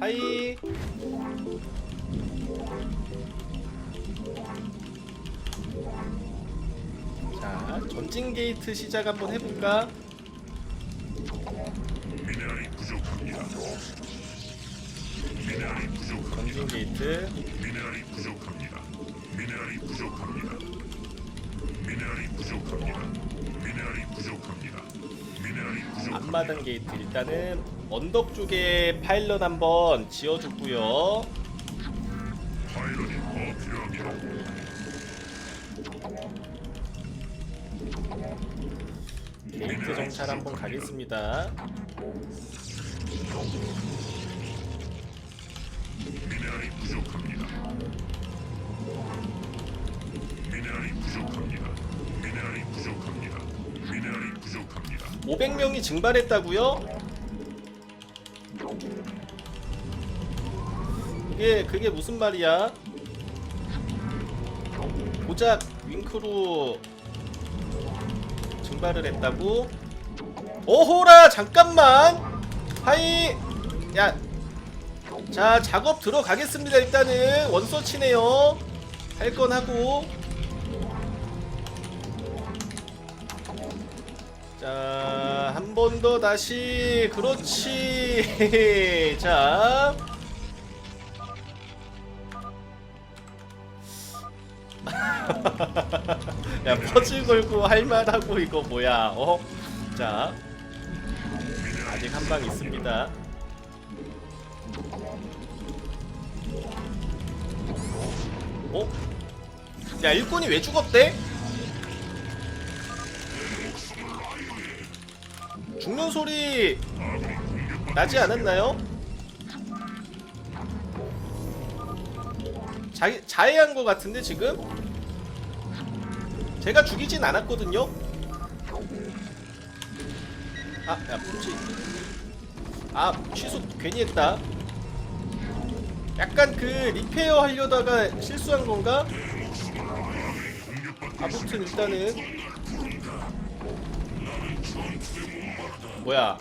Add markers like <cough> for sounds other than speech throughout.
하이 자 전진 게이트 시작 한번 해볼까? 미네랄이 부족합니다. 미네랄이 부족합니다. 전진 게이트 미네랄이 부족합니다. 미네랄이 부족합니다. 미네랄이 부족합니다. 미네랄이 부족합니다. 미네랄이 부족합니다. 앞마당 게이트 일단은 언덕 쪽에 파일럿 한번 필요합니다. 게이트 정찰 한번 가겠습니다. 미네랄이 부족합니다. 미네랄이 부족합니다. 미네랄이 부족합니다. 미네랄이 부족합니다. 500명이 증발했다고요? 그게 그게 무슨 말이야? 고작 윙크로 증발을 했다고? 오호라 잠깐만 하이 야자 작업 들어가겠습니다 일단은 원서치네요 할 건 하고 자, 한 번 더 다시. 그렇지. <laughs> 자. 야, 퍼즐 걸고 할 말하고 이거 뭐야? 어? 자. 아직 한 방 있습니다. 어? 야, 일꾼이 왜 죽었대? 죽는 소리 나지 않았나요? 자, 자해한 것 같은데 지금? 제가 죽이진 않았거든요? 아, 야, 풀지. 아, 취소 괜히 했다. 약간 그 리페어 하려다가 실수한 건가? 아무튼 일단은 뭐야?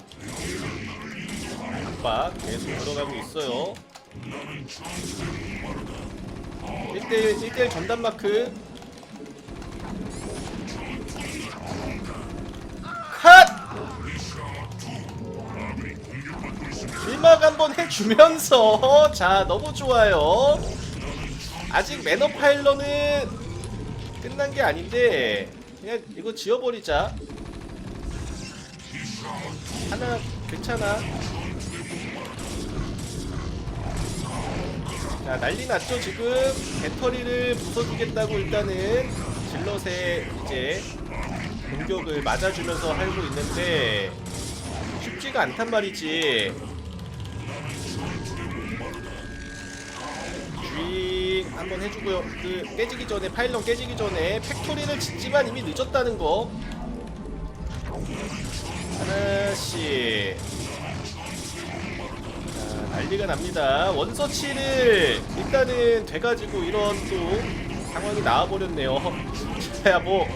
압박 계속 들어가고 있어요. 1대1 1대1 전담 마크. 일막 한번 해주면서 <laughs> 자 너무 좋아요. 아직 매너 파일러는 끝난 게 아닌데 그냥 이거 지워버리자. 하나 괜찮아. 자 난리 났죠 지금 배터리를 부숴주겠다고 일단은 질럿에 이제 공격을 맞아주면서 하고 있는데 쉽지가 않단 말이지. 한번 해주고요. 그 깨지기 전에 파일럿 깨지기 전에 팩토리를 짓지만 이미 늦었다는 거. 하나씩. 자, 난리가 납니다. 원서치를 일단은 돼가지고 이런 또 상황이 나와버렸네요. <laughs> 야 뭐.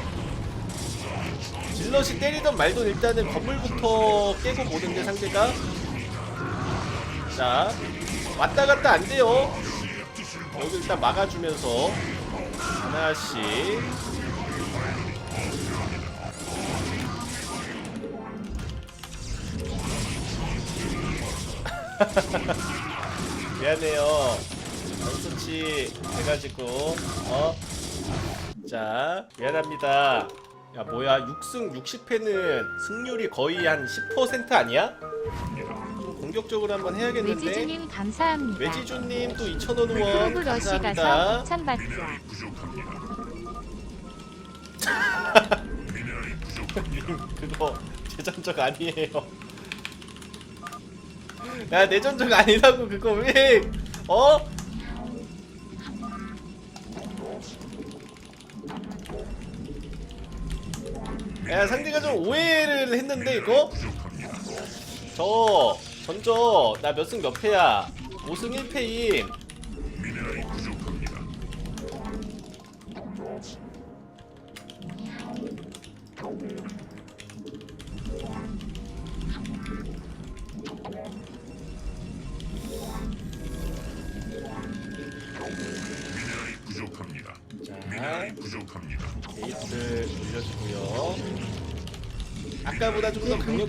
질럿이 때리던 말던 일단은 건물부터 깨고 보는데 상대가. 자 왔다 갔다 안 돼요 여기 일단 막아주면서 하나씩 <laughs> 미안해요. 원수치 해가지고 어? 자 미안합니다. 야 뭐야 6승 60패는 승률이 거의 한 10% 아니야? 좀 공격적으로 한번 해야겠는데 외지주님 감사합니다. 외지주님 또 2,000원 후원 프로브 러시 가서 감사합니다. 협찬 받자. 그거 제 전적 아니에요. 야 내 전적 아니라고 그거 왜 어? 야 상대가 좀 오해를 했는데 이거. 저 전적 나몇 승 몇 패야? 5승 1패임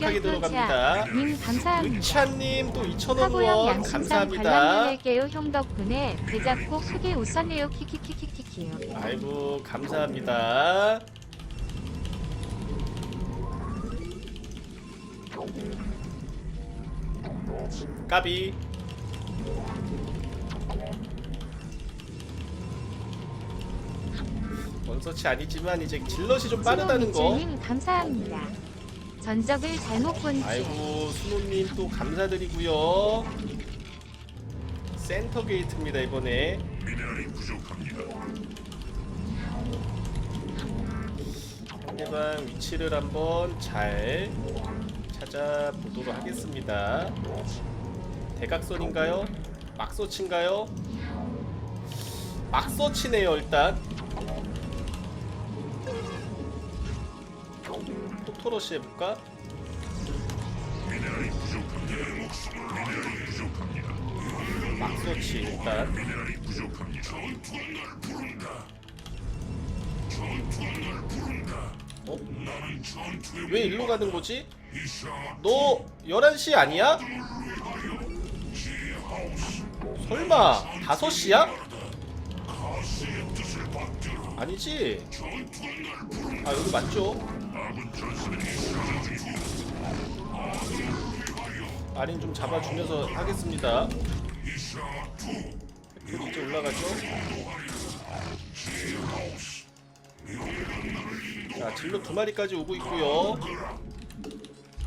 강력하게 들어갑니다. 님 감사합니다. 의찬님 또 2,000원 하고형 후원 양심상 감사합니다. 관람할게요. 형 덕분에 배 잡고 크게 웃었네요. 키키키키키키요. 아이고 감사합니다. 까비. 원서치 아니지만 이제 질럿이 좀 빠르다는 거. 님 감사합니다. 전적을 잘못 본 채. 아이고 수노님 또 감사드리고요. 센터 게이트입니다 이번에. 미네랄이 부족합니다. 상대방 위치를 한번 잘 찾아보도록 하겠습니다. 대각선인가요? 막서치인가요? 막서치네요 일단. 토토로시 해볼까? 미네랄이 부족합니다. 미네랄이 부족합니다. 막서치 일단. 미네랄이 부족합니다. 부른다. 부른다. 어? 나는 왜 일로 가는 거지? 너 11시 아니야? 설마 5시야? 가시의 뜻을 받들어 아니지? 아 여기 맞죠? 마린 좀 잡아주면서 하겠습니다. 팩토리 이제 올라가죠? 자, 질로 두 마리까지 오고 있고요.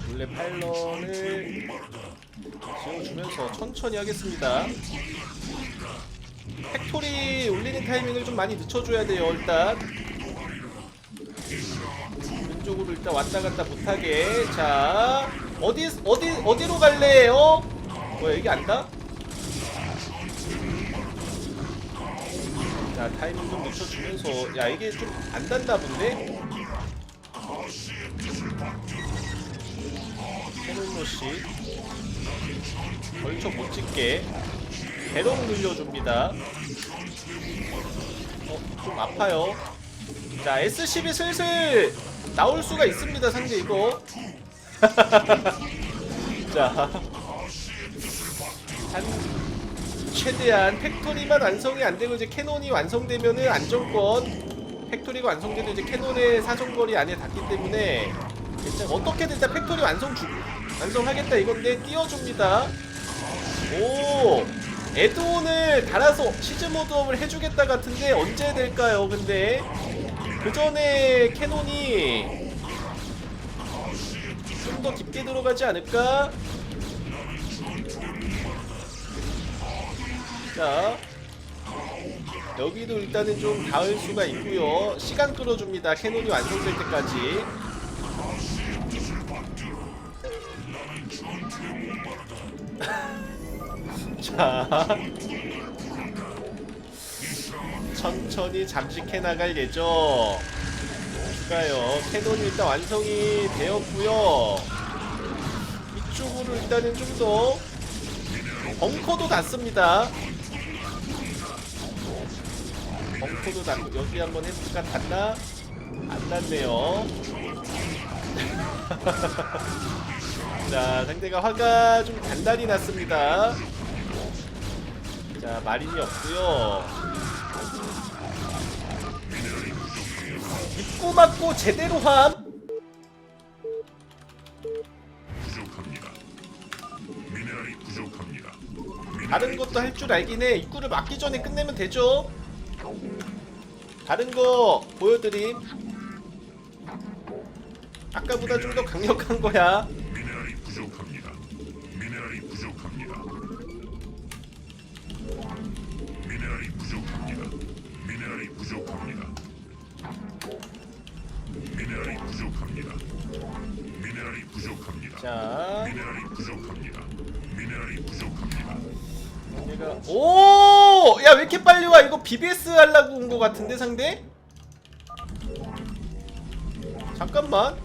원래 파일런을 지어주면서 천천히 하겠습니다. 팩토리 올리는 타이밍을 좀 많이 늦춰줘야 돼요, 일단. 왼쪽으로 일단 왔다 갔다 못하게. 자, 어디, 어디, 어디로 갈래, 어? 뭐야, 여기 안다? 자 타이밍 좀 늦춰주면서 야 이게 좀안 닿나 본데? 캐논로시 벌쳐 못 찍게 배롱 늘려줍니다 어 좀 아파요 자 S12 슬슬 나올 수가 있습니다 상대 이거. <laughs> 자 한 최대한 팩토리만 완성이 안 되고 이제 캐논이 완성되면은 안정권 팩토리가 완성돼도 이제 캐논의 사정거리 안에 닿기 때문에 일단 어떻게든 일단 팩토리 완성 주, 완성하겠다 이건데 띄워줍니다. 오 에드온을 달아서 시즈 모드업을 해주겠다 같은데 언제 될까요 근데 그 전에 캐논이 좀 더 깊게 들어가지 않을까? 자 여기도 일단은 좀 닿을 수가 있고요. 시간 끌어줍니다. 캐논이 완성될 때까지. <laughs> 자 천천히 잠식해 나갈 예정 추가요 캐논이 일단 완성이 되었고요 이쪽으로 일단은 좀 더 벙커도 닿습니다. 벙커도 닿고 여기 한번 해볼까? 닿나? 안 닿네요. <laughs> 자 상대가 화가 좀 단단히 났습니다. 자 마린이 없고요. 입고 맞고 제대로 함. 부족합니다. 미네랄이 부족합니다. 다른 것도 할 줄 알긴 해. 입구를 막기 전에 끝내면 되죠. 다른 거 보여드림. 아까보다 좀 더 강력한 거야. 자, 미네랄이 부족합니다. 미네랄이 부족합니다. 내가 오, 야 왜 이렇게 빨리 와? 이거 BBS 하려고 온 거 같은데 상대? 잠깐만.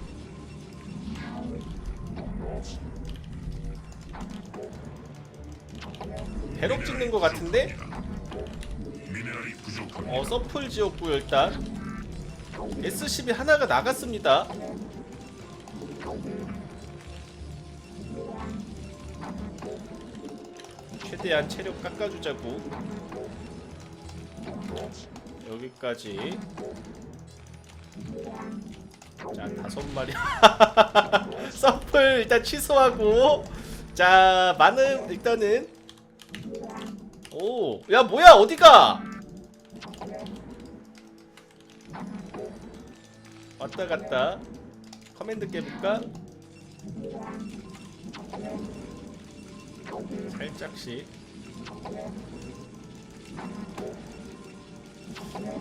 배럭 찍는 거 같은데? 미네랄이 부족합니다. 어 서플 지었고요 일단 SCB 하나가 나갔습니다. 최대한 체력 깎아주자고. 여기까지. 자, 다섯 마리. <laughs> 서플 일단 취소하고. 자, 많은 일단은. 오, 야 뭐야 어디가? 왔다 갔다. 커맨드 깨볼까? 살짝씩.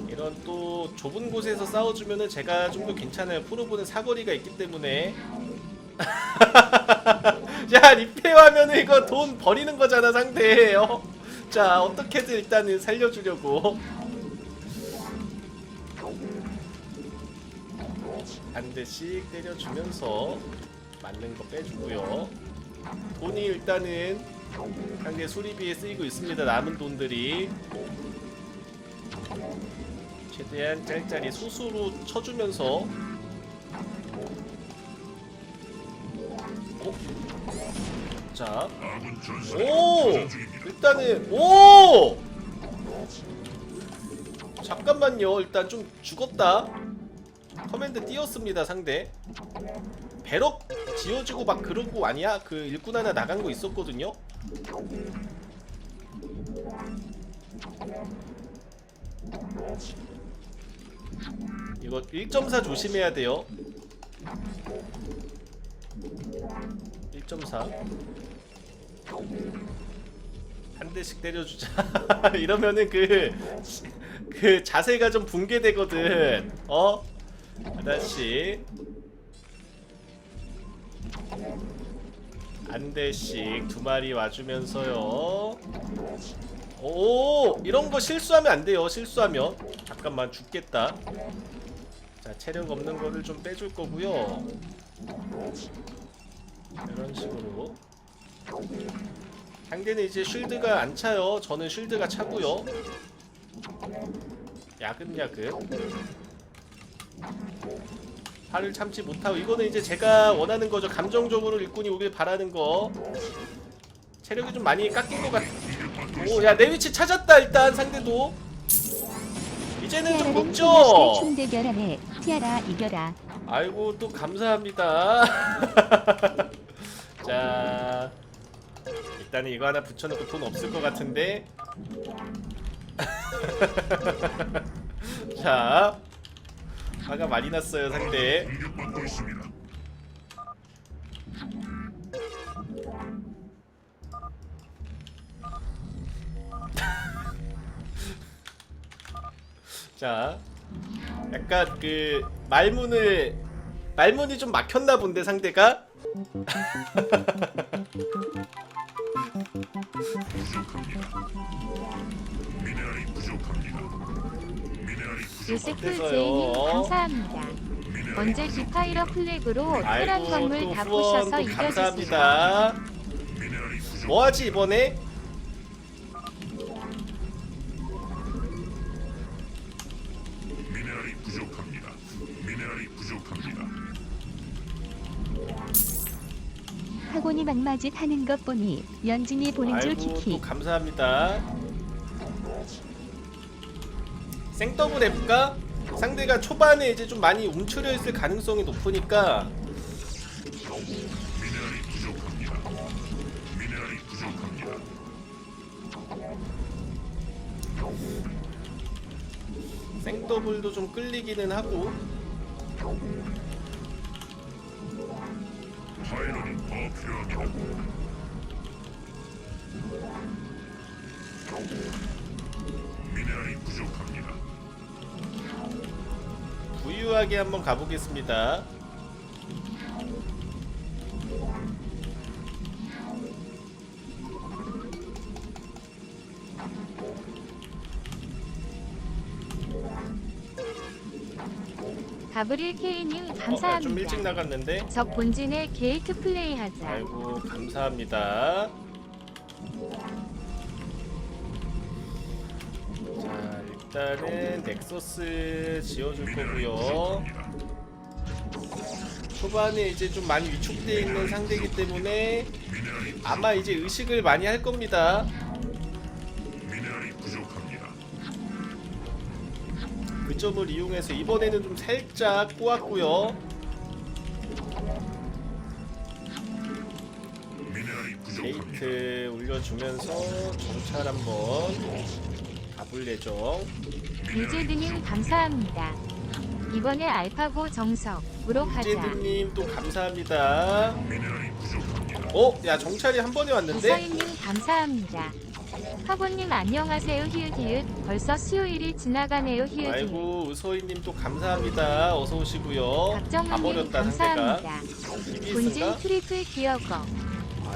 이런 또 좁은 곳에서 싸워주면은 제가 좀 더 괜찮아요. 프로보는 사거리가 있기 때문에. <laughs> 야 리페어하면은 이거 돈 버리는 거잖아 상대. 어? 자 어떻게든 일단은 살려주려고. 한 대씩 때려주면서 맞는 거 빼주고요. 돈이 일단은 상대 수리비에 쓰이고 있습니다. 남은 돈들이 최대한 짤짤이 소수로 쳐주면서 어? 자, 오! 일단은 오! 잠깐만요. 일단 좀 죽었다. 커맨드 띄었습니다, 상대. 배럭 지어주고 막거 아니야? 그 일꾼 하나 나간 거 있었거든요. 이거 1.4 조심해야 돼요. 1.4. 한 대씩 때려주자. <laughs> 이러면은 그, 그 자세가 좀 붕괴되거든. 어? 하나씩. 대씩 두 마리 와주면서요. 오, 이런 거 실수하면 안 돼요. 실수하면. 잠깐만 죽겠다. 자, 체력 없는 거를 좀 빼줄 거고요. 이런 식으로. 상대는 이제 쉴드가 안 차요. 저는 쉴드가 차고요. 야금야금. 화를 참지 못하고 이거는 이제 제가 원하는 거죠. 감정적으로 일꾼이 오길 바라는 거. 체력이 좀 많이 깎인 것 같. 오, 야내 위치 찾았다 일단 상대도. 이제는 좀. 티아라 이겨라. 아이고 또 감사합니다. <laughs> 자 일단은 이거 하나 붙여놓고 돈 없을 것 같은데. <laughs> 자 화가 많이 났어요 상대. 공격받고 <laughs> 있습니다. 자 약간 그 말문을 말문이 좀 막혔나 본데 상대가. <laughs> <laughs> 부족합니다. 미네랄이 부족합니다. 미네랄이 부족. 요세프 어때서요? 제이님 감사합니다. 언제 플래그로 테란 아이고 건물 또 다 후원 부셔서 또 이겨주세요. 감사합니다. 미네랄이 부족. 뭐하지 이번에? 미네랄이 부족합니다. 미네랄이 부족합니다. 학원이 막맞이 하는 것 보니 연진이 보는 줄 아이고 키키. 또 감사합니다. 생더블 해볼까? 상대가 초반에 이제 좀 많이 움츠려 있을 가능성이 높으니까. 생더블도 좀 끌리기는 하고 파일럿이 더 필요합니다. 부유하게 한번 가보겠습니다. 가브릴 K님 어, 나좀 감사합니다. 일찍 나갔는데. 적 본진에 게이트 플레이하자. 아이고 감사합니다. 일단은 넥서스 지어줄 거고요. 초반에 이제 좀 많이 위축되어 있는 상대이기 때문에 아마 이제 의식을 많이 할 겁니다. 그 점을 이용해서 이번에는 좀 살짝 꼬았고요. 게이트 올려주면서 정찰 한번 가볼 예정. 유제드님 감사합니다. 이번에 알파고 정석으로 가자. 제드님 또 감사합니다. 어? 야 정찰이 한 번에 왔는데? 이서희님 감사합니다. 화보님 안녕하세요 히읗히읗 벌써 수요일이 지나가네요 히읗히읗 아이고 의소희님 또 감사합니다. 어서 오시고요. 상대가. 감사합니다. 있을까? 트리플 기어거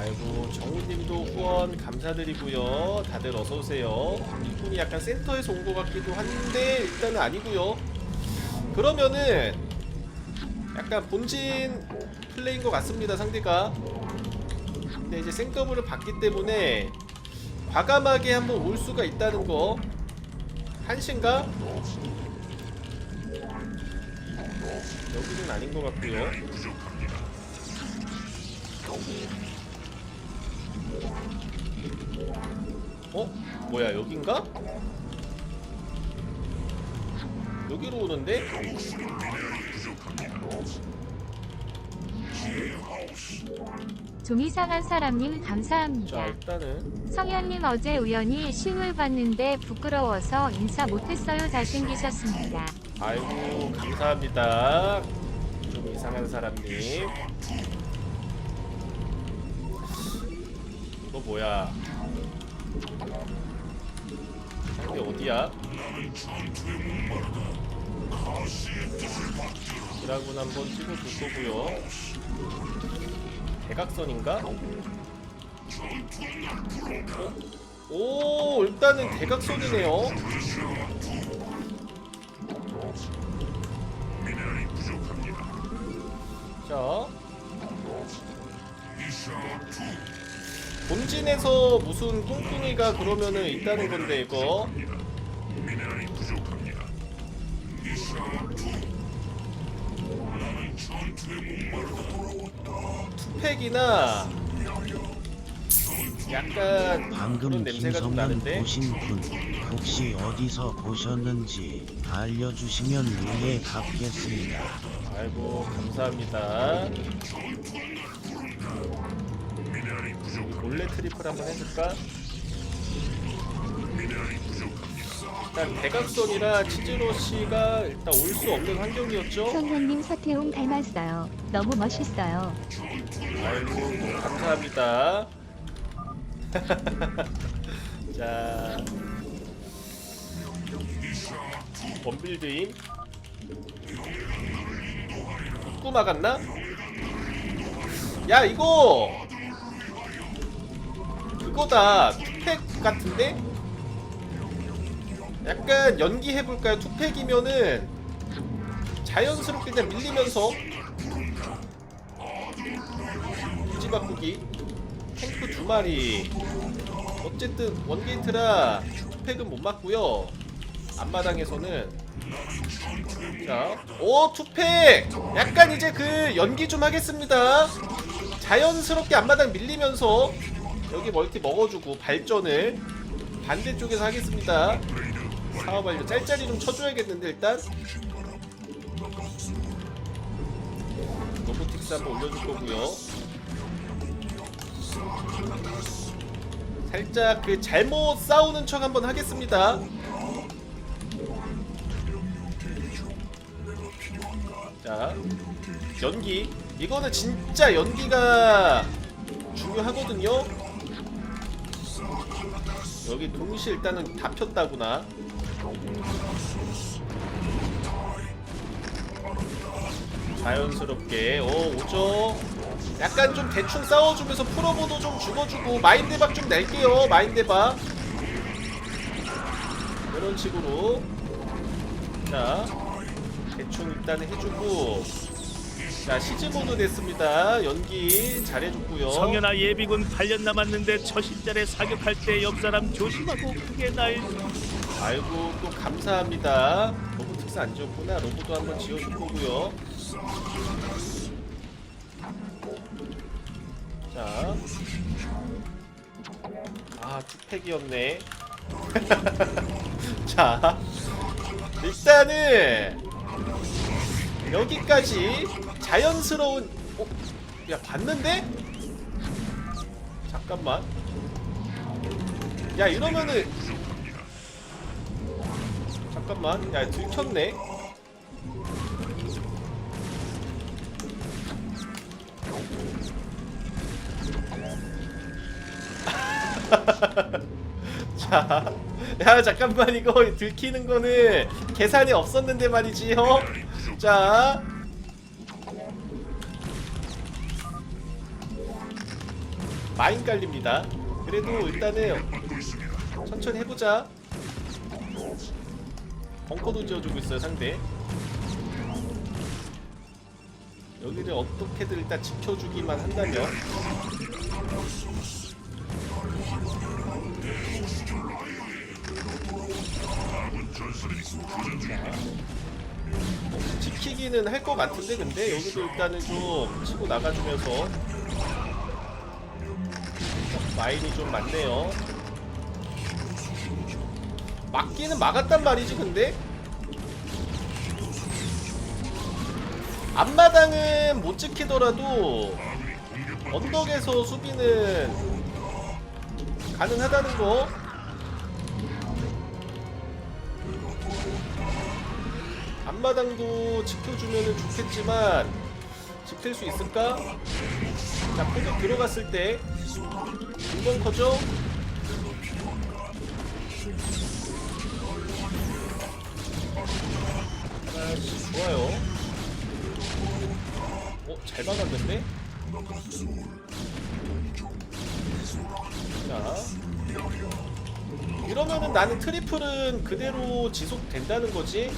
아이고 정우님도 후원 감사드리고요. 다들 어서 오세요. 이분이 약간 센터에서 온 것 같기도 한데 일단은 아니고요. 그러면은 약간 본진 플레이인 것 같습니다 상대가. 근데 이제 생더블을 봤기 때문에 과감하게 한번 올 수가 있다는 거. 한신가? 여기는 아닌 것 같고요. 어? 뭐야 여긴가? 여기로 오는데? 좀 이상한 사람님 자 감사합니다. 일단은 성현님 어제 우연히 실물 봤는데 부끄러워서 인사 못했어요 잘생기셨습니다. 아이고 감사합니다 좀 이상한 사람님 뭐야 이게 어디야? 드라군 한번 찍어줄 거고요 대각선인가? 어? 오 일단은 대각선이네요. 자 본진에서 무슨 뚱뚱이가 그러면은 있다는 건데 이거 미네랄이 부족합니다. 투팩이나 약간 그런 방금 냄새가 좀 김성현 나는데 보신 분 혹시 어디서 보셨는지 알려주시면 이해 갚겠습니다. 아이고 감사합니다 몰래 트리플 한번 해줄까? 일단 대각선이라 치즈로시가 일단 올 수 없는 환경이었죠 성현님 서태웅 닮았어요. 너무 멋있어요. 아이고 감사합니다 <laughs> 자 원빌드임 입구 막았나? 야 이거 그거다. 투팩 같은데? 약간 연기해볼까요? 투팩이면은 자연스럽게 그냥 밀리면서 유지 바꾸기. 탱크 두 마리. 어쨌든 원게이트라 투팩은 못 맞고요. 앞마당에서는. 자오 투팩! 약간 이제 그 연기 좀 하겠습니다. 자연스럽게 앞마당 밀리면서 여기 멀티 먹어주고 발전을 반대쪽에서 하겠습니다. 사업 완료. 짤짤이 좀 쳐줘야겠는데 일단? 로보틱스 한번 올려줄 거고요. 살짝 그 잘못 싸우는 척 한번 하겠습니다. 자 연기. 이거는 진짜 연기가 중요하거든요 여기 동시에 일단은 다 폈다구나. 자연스럽게. 오 오죠? 약간 좀 대충 싸워주면서 프로보도 좀 죽어주고 마인드박 좀 낼게요 마인드박. 이런 식으로. 자 대충 일단은 해주고 자 시즈모드 됐습니다 연기 잘해줬고요 성현아 예비군 8년 남았는데 처신전에 사격할 때 옆 사람 조심하고 크게 날 아이고 또 감사합니다. 로봇 특사 안 지었구나. 로봇도 한번 지어줄 거고요. 자, 아 투팩이었네. <laughs> 자, 일단은 여기까지 자연스러운. 어, 야 봤는데? 잠깐만. 야 이러면은 잠깐만 야 들켰네 <laughs> 자, 야 잠깐만 이거 들키는 거는 계산이 없었는데 말이지 어? 자 마인 깔립니다 그래도 일단은. 천천히 해보자. 벙커도 지어주고 있어요 상대. 여기를 어떻게든 일단 지켜주기만 한다면 지키기는 할 것 같은데 근데 여기도 일단은 좀 치고 나가주면서 마인이 좀 많네요. 막기는 막았단 말이지 근데 앞마당은 못 지키더라도 언덕에서 수비는 가능하다는 거 앞마당도 지켜주면 좋겠지만 지킬 수 있을까? 자 포격 들어갔을 때 금방 커져 하나씩 좋아요. 어, 잘 막았는데? 자. 이러면은 나는 트리플은 그대로 지속된다는 거지?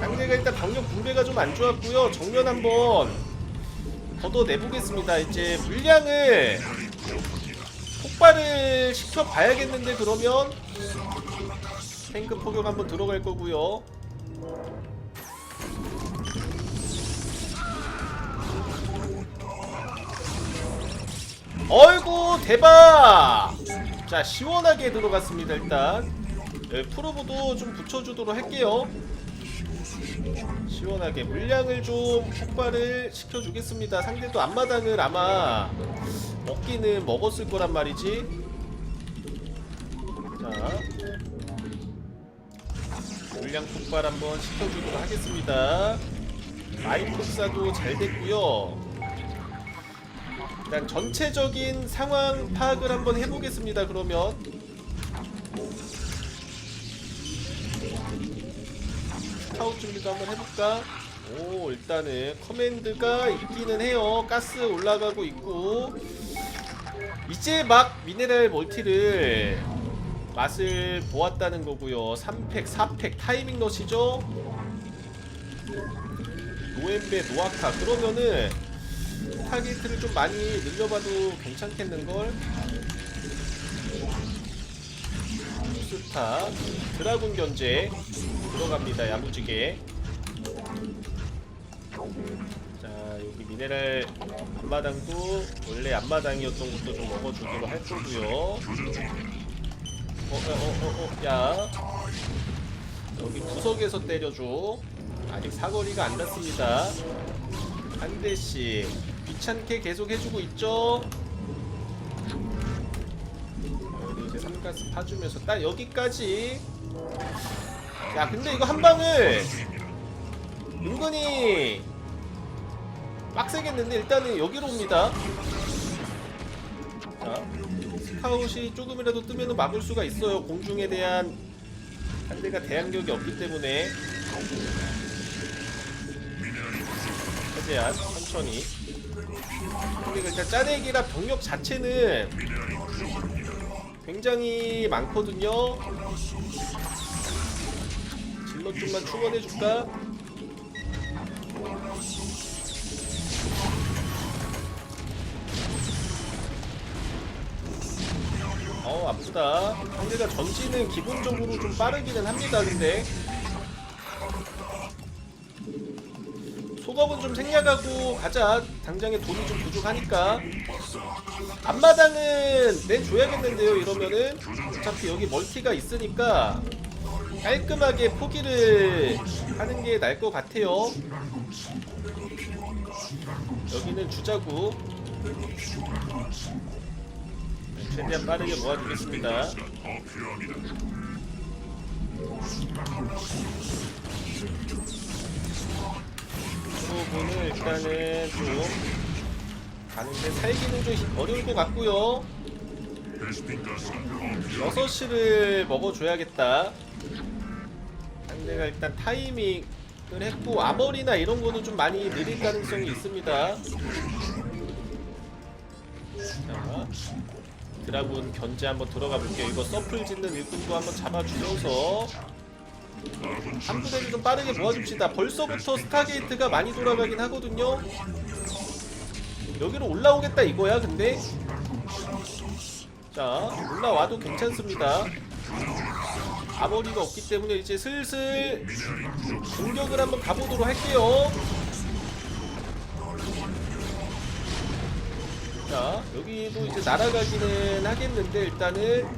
상대가 일단 병력 분배가 좀 안 좋았고요. 정면 한번 걷어내보겠습니다. 이제 물량을 폭발을 시켜봐야겠는데 그러면 탱크 포격 한번 들어갈 거고요. 어이구 대박! 자 시원하게 들어갔습니다 일단 네, 프로브도 좀 붙여주도록 할게요. 시원하게 물량을 좀 폭발을 시켜주겠습니다. 상대도 앞마당을 아마 먹기는 먹었을 거란 말이지. 자, 물량 폭발 한번 시켜주도록 하겠습니다. 마인 폭사도 잘 됐고요. 일단 전체적인 상황 파악을 한번 해보겠습니다. 그러면 스카웃 준비도 한번 해볼까? 오 일단은 커맨드가 있기는 해요. 가스 올라가고 있고. 이제 막 미네랄 멀티를 맛을 보았다는 거고요. 3팩 4팩 타이밍 러시죠. 노엠베 노아카. 그러면은 타겟을 좀 많이 늘려봐도 괜찮겠는걸? 스타 드라군 견제 들어갑니다 야무지게. 자 여기 미네랄 앞마당도 원래 앞마당이었던 것도 좀 먹어주기로 할 거고요. 어어어어야. 여기 구석에서 때려줘. 아직 사거리가 안 닿습니다. 한 대씩. 귀찮게 계속 해주고 있죠? 여기 이제 삼가스 파주면서 딱 여기까지 야 근데 이거 한 방을 은근히 빡세겠는데? 일단은 여기로 옵니다. 자 스카웃이 조금이라도 뜨면 막을 수가 있어요. 공중에 대한 상대가 대항력이 없기 때문에. 최대한 천천히. 근데 일단 짜내기라 병력 자체는 굉장히 많거든요 이것 좀만 충원해줄까? 어 아프다. 상대가 전지는 기본적으로 좀 빠르기는 합니다 근데. 소검은 좀 생략하고 가자. 당장에 돈이 좀 부족하니까. 앞마당은 내줘야겠는데요 이러면은. 어차피 여기 멀티가 있으니까. 깔끔하게 포기를 하는 게 나을 것 같아요. 여기는 주자구. 네, 최대한 빠르게 모아주겠습니다. 부분을 일단은 좀 가는데 살기는 좀 힘- 어려울 것 같고요. 베스핀 가스가 더 필요합니다. 6시를 먹어줘야겠다. 상대가 일단 타이밍을 했고 아머리나 이런 거는 좀 많이 느릴 가능성이 있습니다. 자, 드라군 견제 한번 들어가 볼게요. 이거 서플 짓는 일꾼도 한번 잡아주면서 한 부대를 좀 빠르게 모아줍시다. 벌써부터 스타게이트가 많이 돌아가긴 하거든요. 여기로 올라오겠다 이거야 근데 자 올라와도 괜찮습니다 아머리가 없기 때문에 이제 슬슬 공격을 한번 가보도록 할게요. 자 여기도 이제 날아가기는 하겠는데 일단은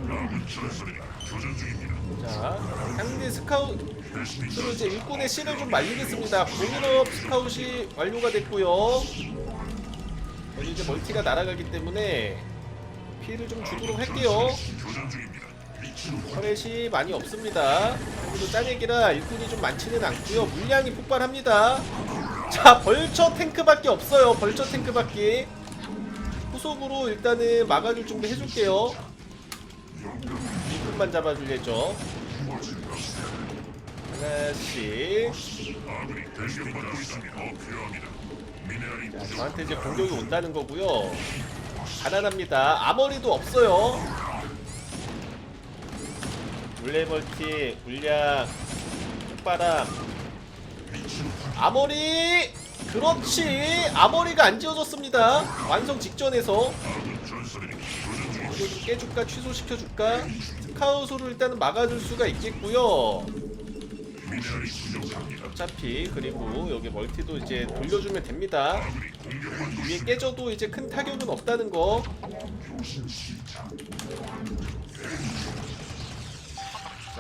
자 상대 스카웃으로 이제 일꾼의 실을 좀 말리겠습니다. 공인업 스카웃이 완료가 됐고요. 이제 멀티가 날아가기 때문에 피해를 좀 주도록 할게요. 터렛이 많이 없습니다. 그리고 짜내기라 일꾼이 좀 많지는 않고요. 물량이 폭발합니다. 자, 벌처 탱크밖에 없어요. 벌처 탱크밖에. 후속으로 일단은 막아줄 준비 해줄게요. 일꾼만 잡아줄 예정. 하나씩. 자. 저한테 이제 공격이 온다는 거고요. 가난합니다. 아머리도 없어요. 물레벌티, 물약, 폭바람. 아머리! 그렇지! 아머리가 안 지어졌습니다. 완성 직전에서. 이거 좀 깨줄까? 취소시켜줄까? 스카우소를 일단은 막아줄 수가 있겠고요. 어차피 그리고 여기 멀티도 이제 돌려주면 됩니다. 위에 깨져도 이제 큰 타격은 없다는 거.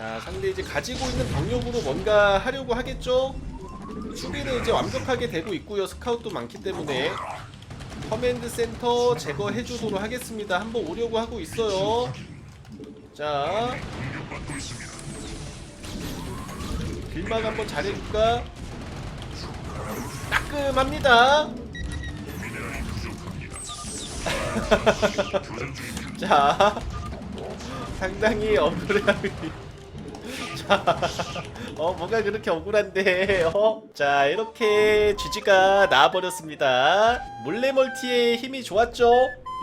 자 상대 이제 가지고 있는 병력으로 뭔가 하려고 하겠죠. 수비는 이제 완벽하게 되고 있고요. 스카웃도 많기 때문에 커맨드 센터 제거해 주도록 하겠습니다. 한번 오려고 하고 있어요. 자 길막 한번 잘해줄까? 따끔합니다. <laughs> 자, <laughs> 상당히. 자, <laughs> 어 뭔가 그렇게 억울한데, <laughs> 어? 자 이렇게 GG가 나와버렸습니다. 몰래 멀티의 힘이 좋았죠?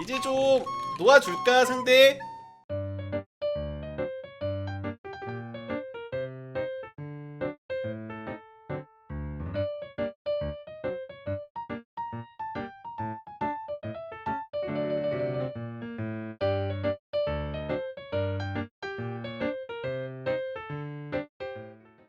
이제 좀 놓아줄까 상대?